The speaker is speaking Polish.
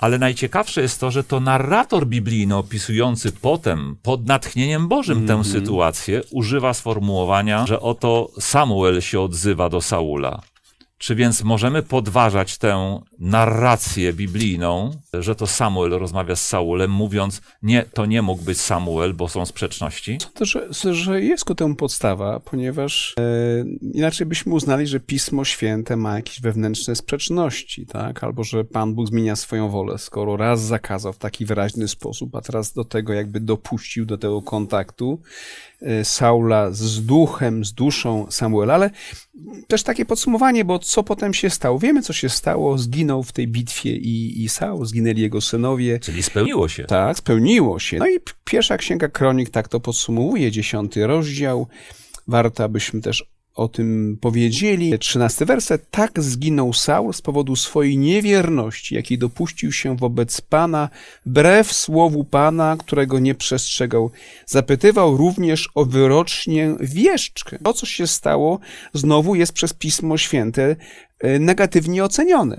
Ale najciekawsze jest to, że to narrator biblijny opisujący potem pod natchnieniem Bożym tę sytuację używa sformułowania, że oto Samuel się odzywa do Saula. Czy więc możemy podważać tę narrację biblijną, że to Samuel rozmawia z Saulem, mówiąc, nie, to nie mógł być Samuel, bo są sprzeczności? To, że, że jest ku temu podstawa, ponieważ e, inaczej byśmy uznali, że Pismo Święte ma jakieś wewnętrzne sprzeczności, tak? Albo że Pan Bóg zmienia swoją wolę, skoro raz zakazał w taki wyraźny sposób, a teraz do tego jakby dopuścił do tego kontaktu e, Saula z duchem, z duszą Samuela, ale też takie podsumowanie, bo co potem się stało? Wiemy, co się stało. Zginął w tej bitwie i, i Saul, zginęli jego synowie. Czyli spełniło się. Tak, spełniło się. No i pierwsza księga kronik tak to podsumowuje, dziesiąty rozdział. Warto, abyśmy też o tym powiedzieli. Trzynasty werset. Tak zginął Saul z powodu swojej niewierności, jakiej dopuścił się wobec Pana, wbrew słowu Pana, którego nie przestrzegał. Zapytywał również o wyrocznie wieszczkę. To, co się stało, znowu jest przez Pismo Święte e, negatywnie ocenione.